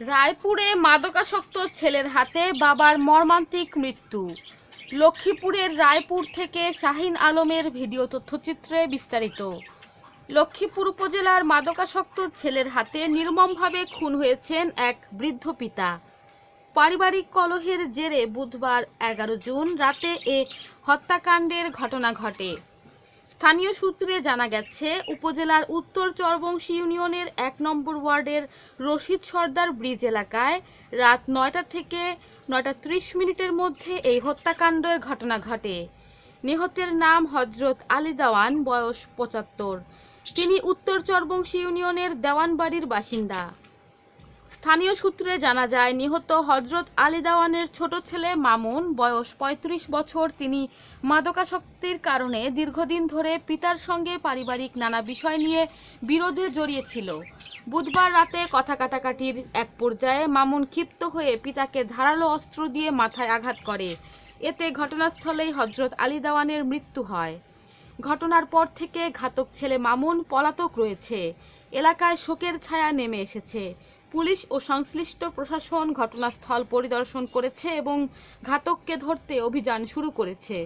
রায়পুরে মাদকাসক্ত ছেলের হাতে বাবার মর্মান্তিক মৃত্যু। লক্ষ্মীপুরের রায়পুর থেকে শাহিন আলমের ভিডিও তথ্যচিত্রে বিস্তারিত। লক্ষ্মীপুর উপজেলার মাদকাসক্ত ছেলের হাতে নির্মমভাবে খুন হয়েছেন এক বৃদ্ধ পিতা। পারিবারিক কলহের জেরে বুধবার এগারো জুন রাতে এ হত্যাকাণ্ডের ঘটনা ঘটে। স্থানীয় সূত্রে জানা গেছে, উপজেলার উত্তর চরবংশী ইউনিয়নের এক নম্বর ওয়ার্ডের রশিদ সর্দার ব্রিজ এলাকায় রাত নয়টা থেকে নয়টা ত্রিশ মিনিটের মধ্যে এই হত্যাকাণ্ডের ঘটনা ঘটে। নিহতের নাম হজরত আলী দেওয়ান, বয়স পঁচাত্তর। তিনি উত্তর চরবংশী ইউনিয়নের দেওয়ানবাড়ির বাসিন্দা। স্থানীয় সূত্রে জানা যায়, নিহত হজরত আলী দাওয়ানের ছোট ছেলে মামুন, বয়স ৩৫ বছর। তিনি মাদকাসক্তির কারণে দীর্ঘদিন ধরে পিতার সঙ্গে পারিবারিক নানা বিষয় নিয়ে বিরোধে জড়িয়েছিল। বুধবার রাতে কথা কাটাকাটির এক পর্যায়ে মামুন ক্ষিপ্ত হয়ে পিতাকে ধারালো অস্ত্র দিয়ে মাথায় আঘাত করে। এতে ঘটনাস্থলেই হজরত আলী দেওয়ানের মৃত্যু হয়। ঘটনার পর থেকে ঘাতক ছেলে মামুন পলাতক রয়েছে। এলাকায় শোকের ছায়া নেমে এসেছে। পুলিশ ও সংশ্লিষ্ট প্রশাসন ঘটনাস্থল পরিদর্শন করেছে এবং ঘাতককে ধরতে অভিযান শুরু করেছে।